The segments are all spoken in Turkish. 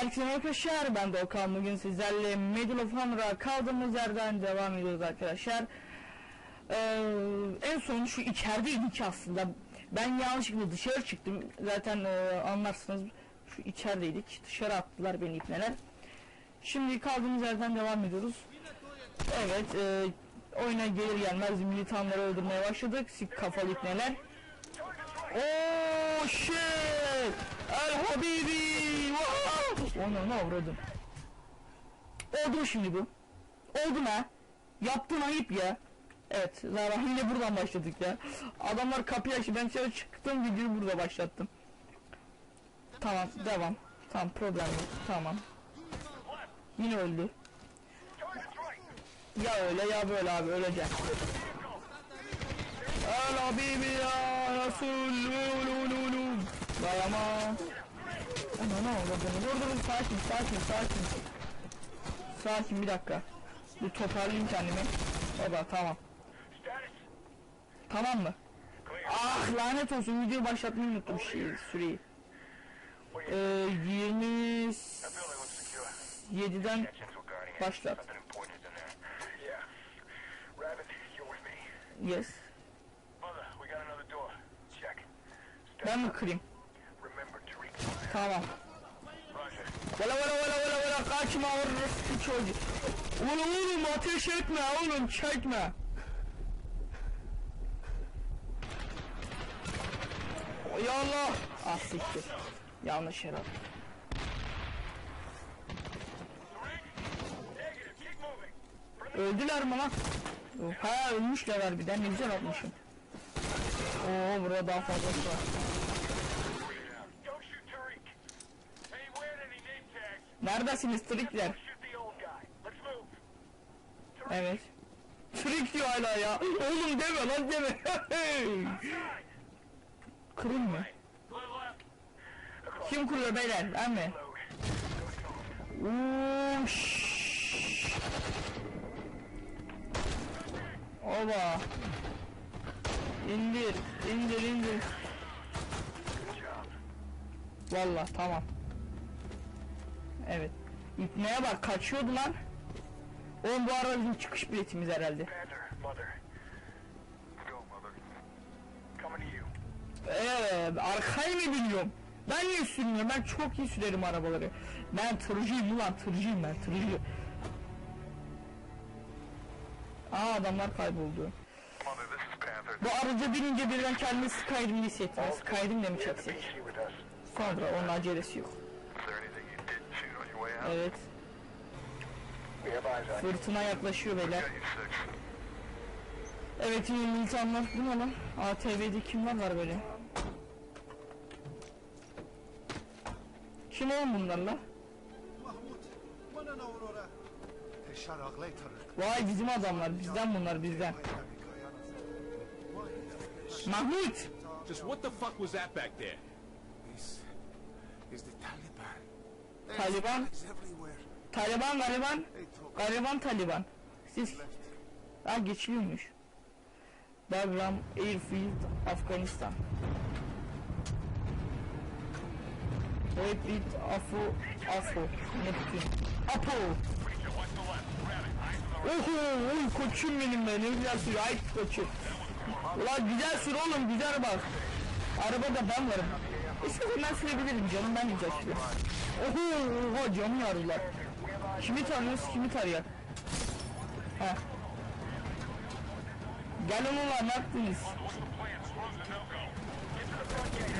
Herkese arkadaşlar ben Doğukan bugün sizlerle Medal of Honor'a kaldığımız yerden devam ediyoruz arkadaşlar. Ee, En son şu içerideydik aslında. Ben yanlışlıkla dışarı çıktım. Zaten e, anlarsınız Şu içerideydik. Dışarı attılar beni ipneler. Şimdi kaldığımız yerden devam ediyoruz. Evet e, oyuna gelir gelmez militanları öldürmeye başladık. Sik kafalı ipneler. Oh shit! El Habibi! Wow! Onu ne avradım? Oldu mu şimdi bu? Oldu mu? ha? Yaptın ayıp ya. Evet, zaten yine buradan başladık ya. Adamlar kapıyı açtı, ben dışarı çıktım, videoyu burada başlattım. Tamam, devam. Tamam, problem yok, tamam. Yine öldü. Ya öyle ya böyle abi, öleceğim. El Habibi ya Resul Ulululu Dayanma Ana ne oldu beni dur dur sakin sakin sakin Sakin bir dakika Bir toparlayayım kendimi Baba tamam Tamam mı? Ah lanet olsun video başlatmayı unuttum şey, süreyi ee, 27'den başlat. Yes. Ben mi kırayım? Tamam. Vela vela vela vela vela kaçma orası çocuğu. Oğlum oğlum ateş etme oğlum çekme. Ya Allah. Ah siktir. Yanlış yer attım. Negative, keep moving. Öldüler mi lan? Ha ölmüşler harbiden ne güzel atmışım. Oo burada daha fazlası var. Neredesiniz trikler? Evet. Trik diyor hala ya. Oğlum deme lan deme. The left. Kim kuruyor beyler? Ben mi? Uuu, şşş. Oba. İndir, indir, indir. Valla tamam. Evet. İpneye bak kaçıyordu lan. Oğlum bu arada bizim çıkış biletimiz herhalde. Eee arkayı mı biliyorum? Ben niye sürmüyorum? Ben çok iyi sürerim arabaları. Ben tırcıyım ulan tırcıyım ben tırcı. Aa adamlar kayboldu. Bu araca binince birden kendimi Skyrim hissettim. Skyrim de mi You have to be çeksek? here with us. Sonra onun acelesi yok. Evet. Fırtına yaklaşıyor beyler. Evet yine militanlar bu ne lan? ATV'de kimler var böyle? Kim olan bunlarla? Vay bizim adamlar bizden bunlar bizden. Mahmut! Just what the fuck was that back there? These, these Italian Taliban. Taliban? Gariban. Gariban Taliban. Siz ha geçiliyormuş. Bagram Airfield Afganistan. Rapid Afo Afo Neptün. Apo. Oho oy koçum benim be ne güzel sürüyor ay koçum. Ulan güzel sür oğlum güzel bak. Arabada ben varım. İstersen ben sürebilirim canım ben güzel sürüyorum. Oho oho camı yardılar. Kimi tanıyoruz kimi tarıyor. Heh. Gel onunla ne yaptınız?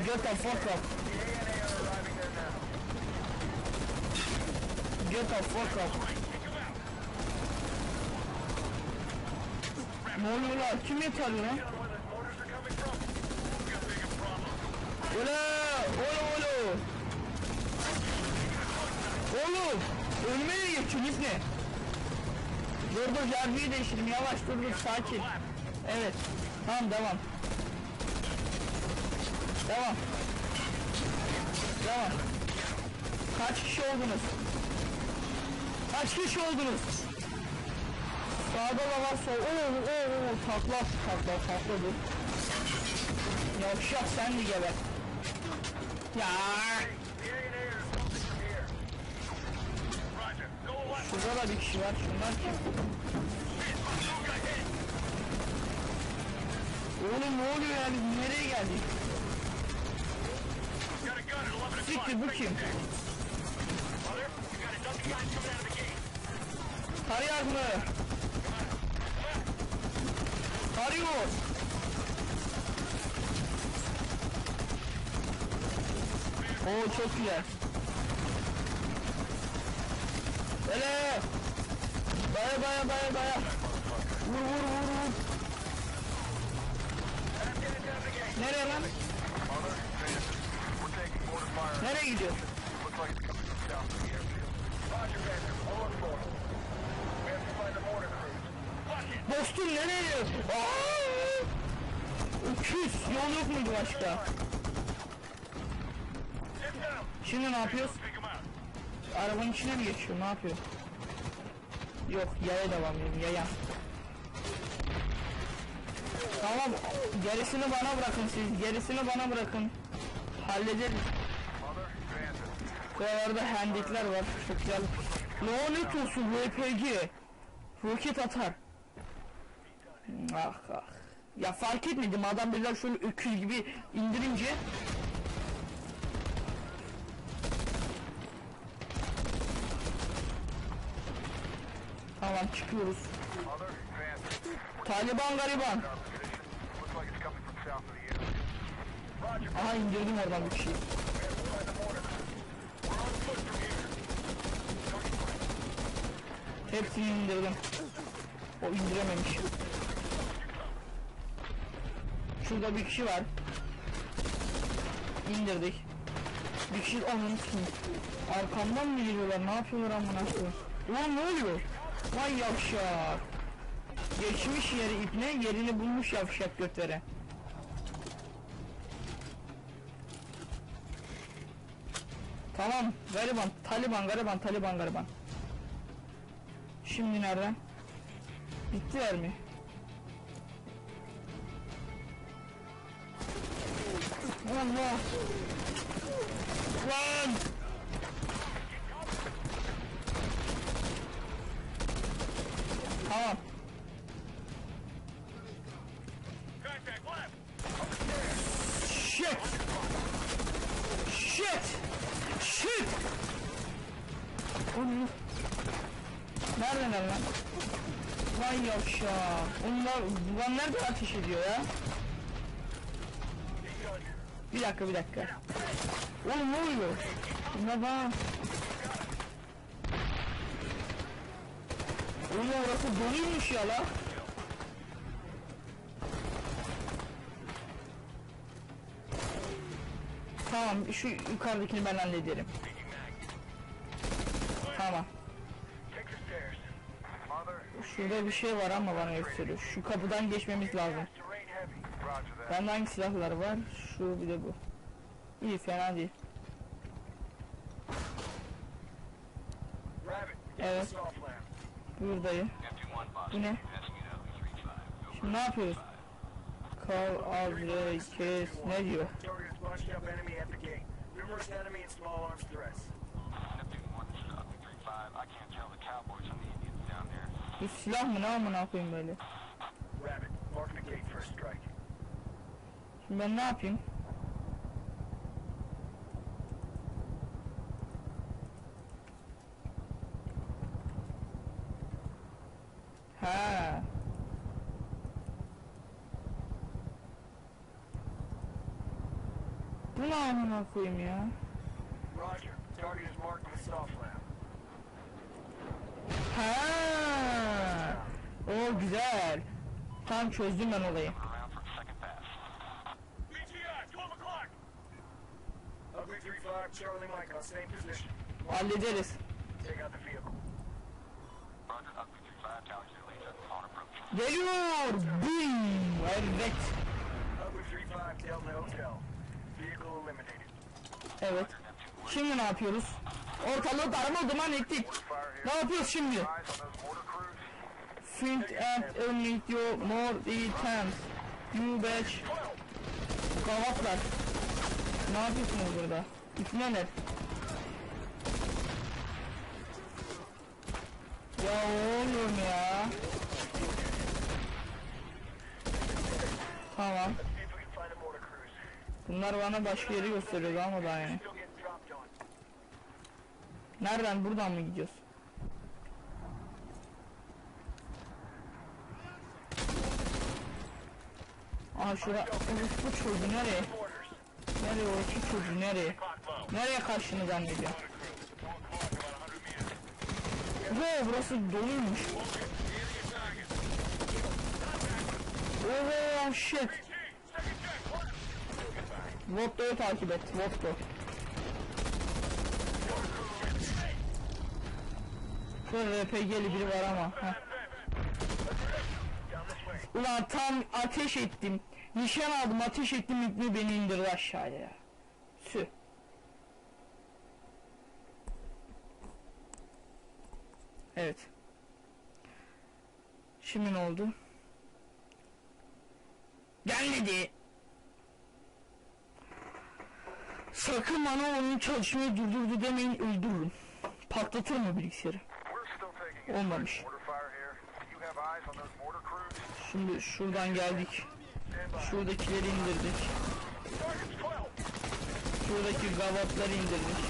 Get the fuck up. Get the fuck up. Ne oluyor lan? Kim yeterli lan? Ola! Ola ola! Oğlum! Ölmeye geçin ne? Dur dur yargıyı değiştirim yavaş dur dur sakin. Evet. Tamam devam. Devam. Devam. Kaç kişi oldunuz? Kaç kişi oldunuz? Sağda da var sol. Oo oo oo takla takla takla dur. Yavşak sen de geber. Ya. Burada da bir kişi var. Şunlar kim? Oğlum ne oluyor yani? Nereye geldik? Got a gun at 11 o'clock. Siktir bu kim? Mother, we got a dozen guys coming out of the gate. Tarıyor mı? Tarıyor. Oo çok güzel. Böyle. Baya baya baya baya. Vur vur vur vur. Nereye lan? Nereye gidiyor? Dostum nereye? Aa! Öküz. Yol yok muydu başka? Şimdi ne yapıyoruz? Arabanın içine mi geçiyor? Ne yapıyor? Yok yaya devam ediyorum yaya. Tamam gerisini bana bırakın siz gerisini bana bırakın. Hallederiz. Buralarda hendikler var çok güzel. Lanet olsun RPG. Roket atar. Ah ah. Ya fark etmedim adam birden şöyle öküz gibi indirince Tamam çıkıyoruz. Taliban gariban. Aha indirdim oradan bir şey. Hepsini indirdim. O indirememiş. Şurada bir kişi var. İndirdik. Bir kişi onun kim? Arkamdan mı geliyorlar? Ne yapıyorlar amına koyayım? Ulan ne oluyor? Vay yavşak. Geçmiş yeri ipne yerini bulmuş yavşak götlere. Tamam gariban Taliban gariban Taliban gariban. Şimdi nereden? Bittiler mi? Allah! Lan! Tamam. Shit! Shit! Shit! Oğlum. Nereden lan? Vay yavşak. Onlar, bunlar nerede ateş ediyor ya? Bir dakika bir dakika. Oğlum ne oluyor? Bunlar bana... Oğlum orası doluymuş ya la. Tamam şu yukarıdakini ben hallederim. Tamam. Şurada bir şey var ama bana gösteriyor. Şu kapıdan geçmemiz lazım. Bende hangi silahlar var? Şu bir de bu. İyi fena değil. Buyur. Bu ne? Şimdi ne yapıyoruz? Kal, al, re, kes, ne diyor? The. Bu silah mı ne amına koyayım böyle? The. Şimdi ben ne yapayım? Ha. Bu ne amına koyayım ya? Roger, target is marked with soft lamp. Ha. O güzel. Tam çözdüm ben olayı. BTI, 12 o'clock! Ugly 3-5, Charlie Mike on same position. Hallederiz. Take out the vehicle. Geliyor. Boom. Evet. Evet. Şimdi ne yapıyoruz? Ortalığı darma duman ettik. Ne yapıyoruz şimdi? Find and eliminate your more items. You batch. Gavatlar. Ne yapıyorsunuz burada? İpneler. göremiyorum ya. Tamam. See if Bunlar bana başka yeri gösteriyordu ama daha yani. Nereden buradan mı gidiyoruz? Aha şura bu çocuğu nereye? Nereye orası çocuğu nereye? Nereye kaçtığını zannediyor? Mortar cruise. Two o'clock, about 100 meters. Oo burası doluymuş. Oo shit. Votto'yu takip et. Votto. Şurada RPG'li biri var ama. heh. Ulan tam ateş ettim. Nişan aldım ateş ettim ipni beni indirdi aşağıya ya. Sü. Evet. Şimdi ne oldu? Gelmedi. Sakın bana oyun çalışmayı durdurdu demeyin öldürürüm. Patlatır mı bilgisayarı? Olmamış. Şimdi şuradan geldik. Şuradakileri indirdik. Target's 12. Şuradaki gavatları indirdik.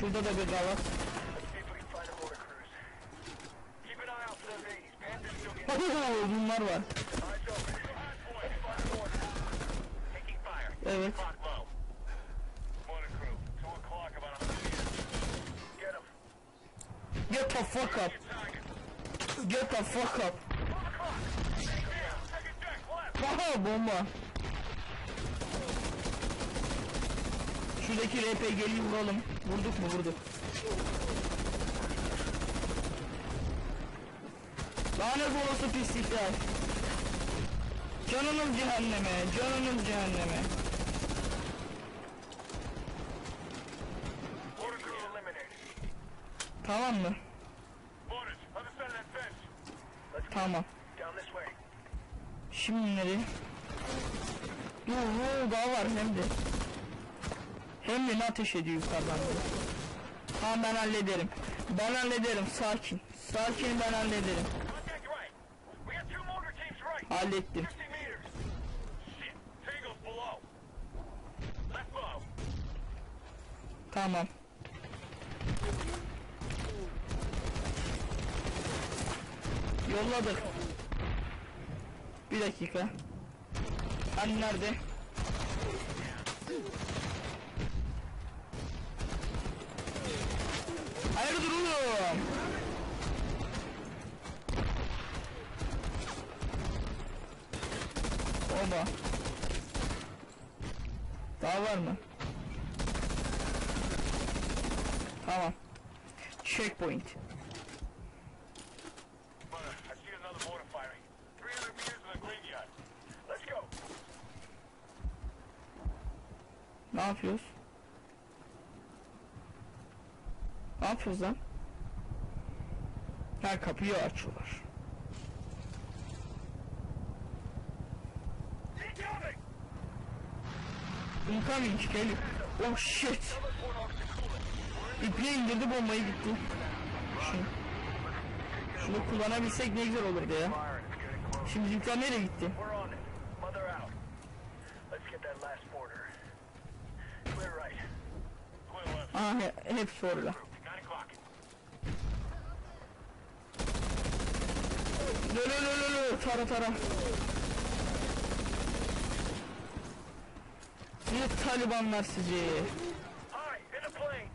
Şurada da bir gavat. See if we meters. Get the fuck up. Get the fuck up. Aha bomba. Şuradaki RPG'liyi vuralım. Vurduk mu vurduk. Lanet olası pislikler. Canınız cehenneme, canınız cehenneme. Tamam mı? Tamam. Şimdi nereye? Dur, dur, daha var hem de. Hem de ne ateş ediyor yukarıdan böyle. Tamam ben hallederim. Ben hallederim, sakin. Sakin ben hallederim. Contact right. Yolladık. Bir dakika. Hani nerede? Hayırdır oğlum? Oba. Daha var mı? Tamam. Checkpoint. Ne yapıyoruz lan? Ha kapıyı açıyorlar. Incoming! Geliyor. Oh shit. İpliğe indirdi bombayı gitti. Şunu. Şunu kullanabilsek ne güzel olurdu ya. Şimdi bizimkiler nereye gitti? Aha he, hepsi orada. İn the plane.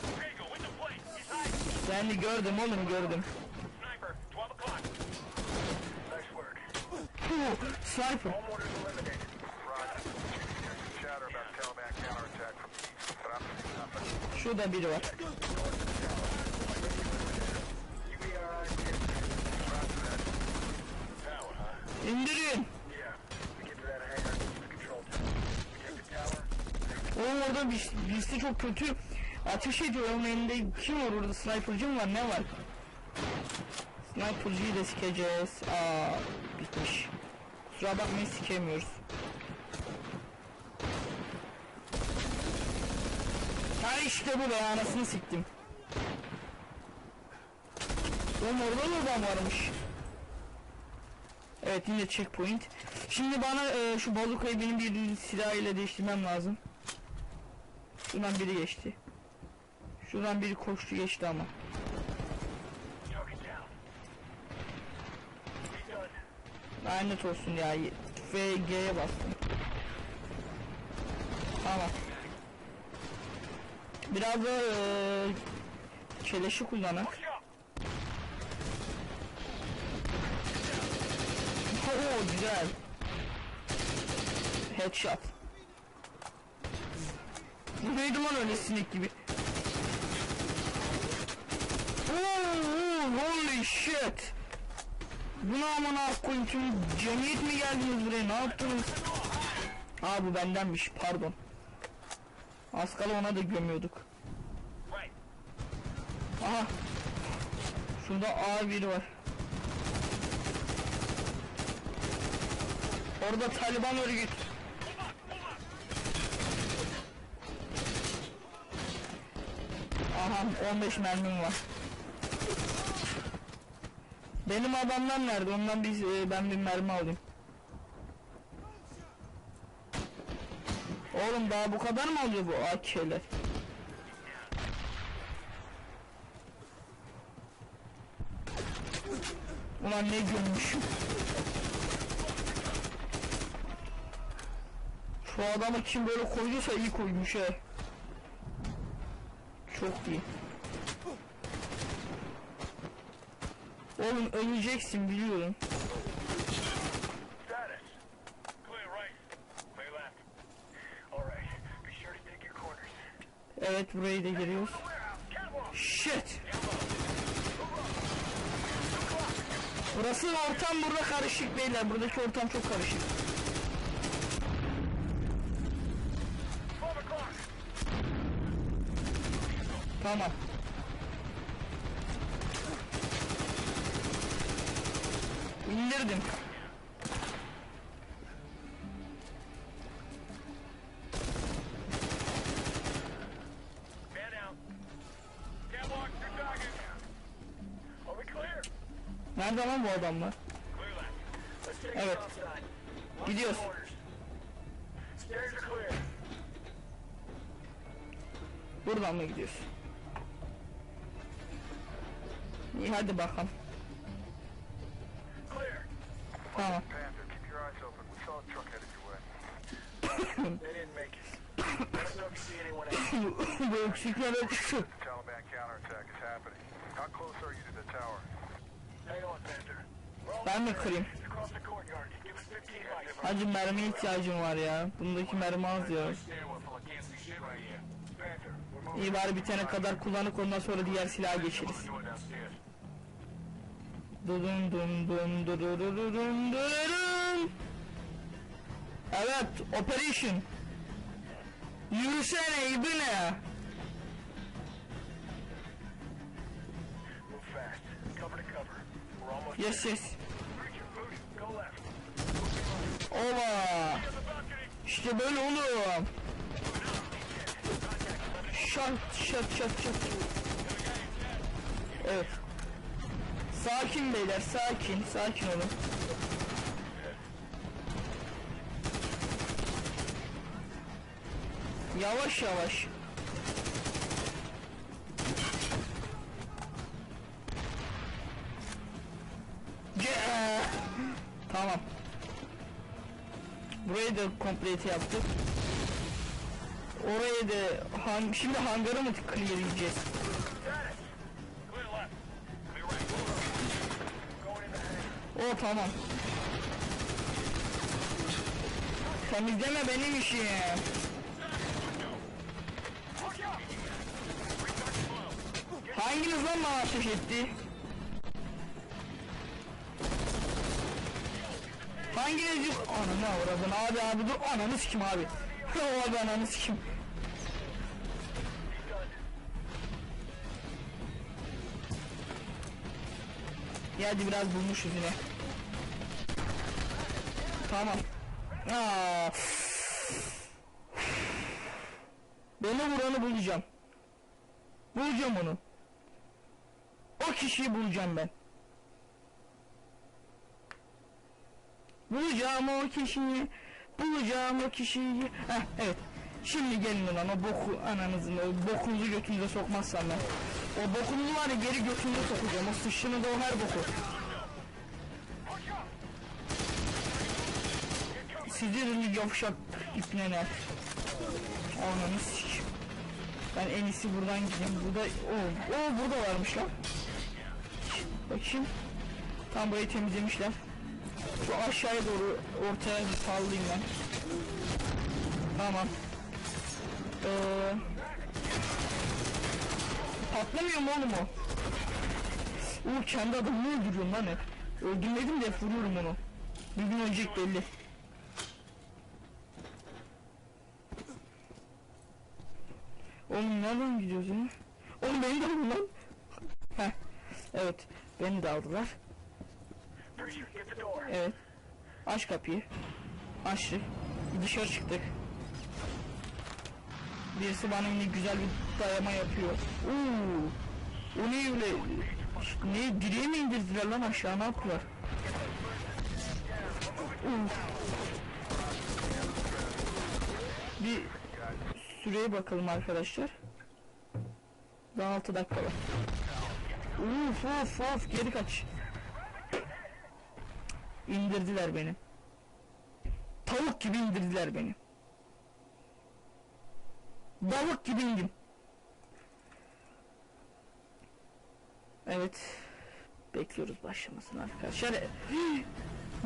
Tango, in the plane. He's hiding. Seni gördüm oğlum gördüm. Sniper, 12 o'clock. Nice work. Puh, sniper. All mortars eliminated. Orada bir, birisi çok kötü ateş ediyor. Onun elinde kim var orada? Sniper'cı mı var? Ne var? Sniper'cıyı da sikeceğiz. Aa bitmiş. Kusura bakmayın sikemiyoruz. Ha işte bu be anasını siktim. Oğlum orada da adam varmış. Evet yine checkpoint. Şimdi bana e, şu bazukayı benim bir silah ile değiştirmem lazım. Şuradan biri geçti. Şuradan biri koştu geçti ama. Lanet olsun ya. F, G'ye bastım. Tamam. Biraz da eee keleşi kullanak. Oo güzel. Headshot. Neydi lan öyle sinek gibi? Oo, holy shit. Buna amına koyayım tüm cemiyet mi geldiniz buraya ne yaptınız? Aa bu bendenmiş pardon. Az kala ona da gömüyorduk. Aha. Şurada A biri var. Orada Taliban örgüt. Aha 15 mermim var. Benim adamlar nerede? Ondan biz e, ben bir mermi alayım. Oğlum daha bu kadar mı alıyor bu AK'ler? Ulan ne gömmüşüm. Şu adamı kim böyle koyduysa iyi koymuş he. Çok iyi. Oğlum öleceksin biliyorum. Evet burayı da giriyoruz. Shit. Burası ortam burada karışık beyler. Buradaki ortam çok karışık. We clear? Nerede lan bu adamlar? Evet. Gidiyoruz. Buradan mı gidiyorsun? See anyone else. bu eksikler almost Ben there. kırayım? It's across the courtyard. Give us 15 mics. Hacı mermiye ihtiyacım var ya. Bundaki mermi az ya. İyi bari bitene kadar kullanıp ondan sonra diğer silaha geçeriz. Dudum dum dum durururun dururun. Evet, operation. Yürüsene ibne. Yes yes. Ova. İşte böyle oğlum. Şat şat şat şat. Evet. Sakin beyler sakin sakin olun. Yavaş yavaş. Ce- Tamam. Burayı da complete yaptık. Orayı da hang şimdi hangarı mı clearleyeceğiz? O tamam. Temizleme benim işim. Hanginiz lan bana ateş etti? Hanginiz yük... Ananı avradın abi abi dur ananı sikim abi. abi ananı sikim. Ya hadi biraz bulmuşuz yine. Tamam. Aa. Beni vuranı bulacağım. Bulacağım onu. O kişiyi bulacağım ben. Bulacağım o kişiyi. Bulacağım o kişiyi. Heh, evet. Şimdi gelin ulan o boku ananızın o bokunuzu götünüze sokmazsam ben. O bokunuzu var ya geri götünüze sokacağım. O sıçını da o her boku. Sizi de yavşak ipneler. Ananı sik. Ben en iyisi buradan gideyim. Burada o o burada varmış lan. Bakayım. Tam burayı temizlemişler. Şu aşağıya doğru ortaya bir sallayayım ben. Tamam. Ee, patlamıyor mu oğlum o? Oo kendi adamını öldürüyorum lan hep. Öldürmedim de hep vuruyorum onu. Bir gün ölecek belli. Oğlum nereden gidiyoruz ya? Oğlum beni de alın. Heh. Evet. Beni de aldılar. Evet. Aç kapıyı. Açtık. Dışarı çıktık. Birisi bana yine güzel bir dayama yapıyor. Oo. O ne öyle? Ne direğe mi indirdiler lan aşağı ne yaptılar? Oo. Bir süreye bakalım arkadaşlar. Daha 6 dakika var. Uf of of geri kaç. İndirdiler beni. Tavuk gibi indirdiler beni. Balık gibi indim. Evet. Bekliyoruz başlamasını arkadaşlar.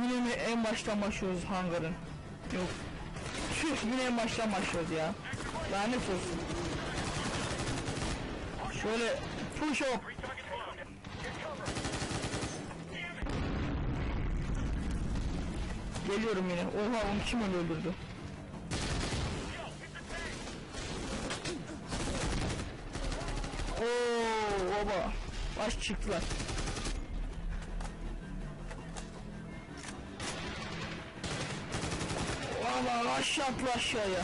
Yine en baştan başlıyoruz hangarın? Yok. Tüh yine en baştan başlıyoruz ya. Lanet olsun. Şöyle push up. Geliyorum yine. Oha onu kim öldürdü? Oo baba. Baş çıktılar. Valla aşağı atla aşağıya.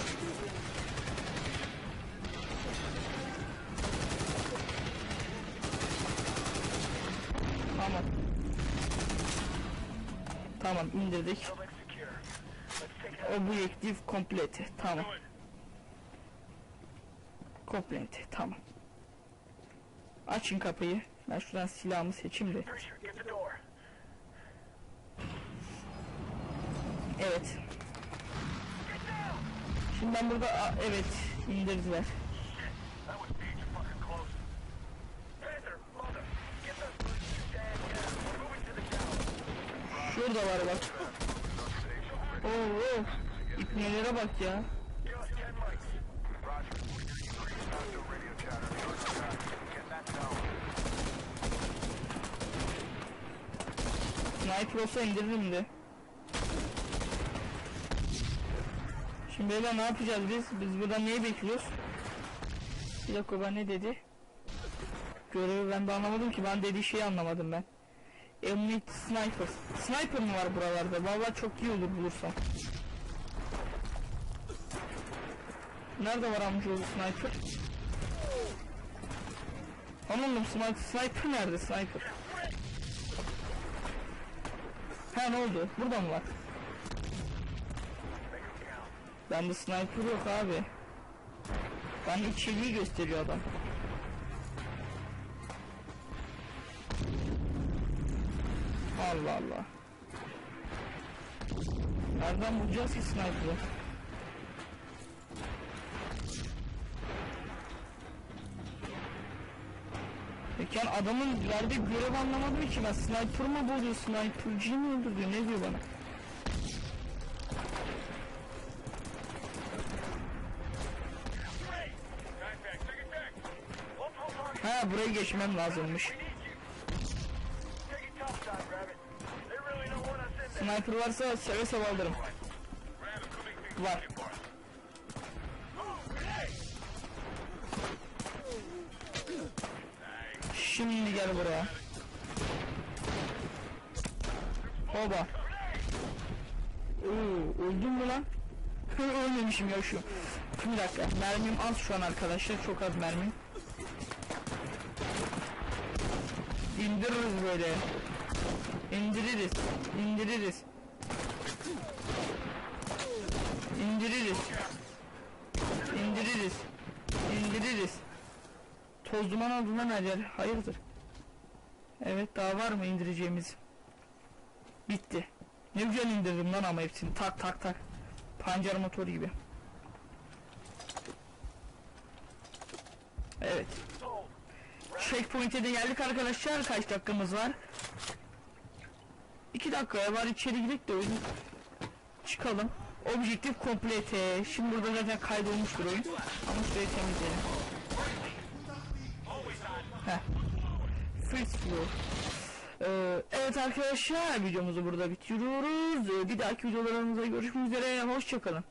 Tamam. Tamam indirdik. Objektif komplete. Tamam. Komplete. Tamam. Açın kapıyı. Ben şuradan silahımı seçeyim de. Evet. Şimdi ben burada evet indirdiler. Şurada var bak. Oo, oo. İpnelere bak ya. Give us 10 mics. Roger. Hostile radio chatter. Get that down. Sniper olsa indiririm de. Şimdi beyler ne yapacağız biz? Biz burada neyi bekliyoruz? Bir dakika ben ne dedi? Görevi ben de anlamadım ki ben dediği şeyi anlamadım ben. Emniyet sniper. Sniper mı var buralarda? Vallahi çok iyi olur bulursam. Nerede var amcaoğlu sniper? Anladım sniper, nerede sniper? Ha ne oldu? Burada mı var? Bende sniper yok abi. Ben içeriği gösteriyor adam. Allah Allah. Nereden bulacağız ki sniper'ı? Peki yani adamın verdiği görev anlamadım ki ben sniper mı buluyor, sniper'cıyı mı öldürüyor, ne diyor bana? Ha buraya geçmem lazımmış. Sniper varsa seve seve alırım. Var. Şimdi gel buraya. Oba. Oo, öldüm mü lan? Ölmemişim ya şu. Bir dakika. Mermim az şu an arkadaşlar. Çok az mermim. İndiririz böyle. İndiririz. İndiririz. İndiririz. İndiririz. İndiririz. Toz duman oldu lan her. Hayırdır? Evet daha var mı indireceğimiz? Bitti. Ne güzel indirdim lan ama hepsini. Tak tak tak. Pancar motoru gibi. Evet. Checkpoint'e de geldik arkadaşlar. Kaç dakikamız var? 2 dakikaya var içeri girip de oyun çıkalım. Objektif komplete. Şimdi burada zaten kaydolmuştur oyun. Ama şurayı temizleyelim. Heh. First floor. Ee, evet arkadaşlar videomuzu burada bitiriyoruz. Ee, bir dahaki videolarımızda görüşmek üzere. Hoşçakalın.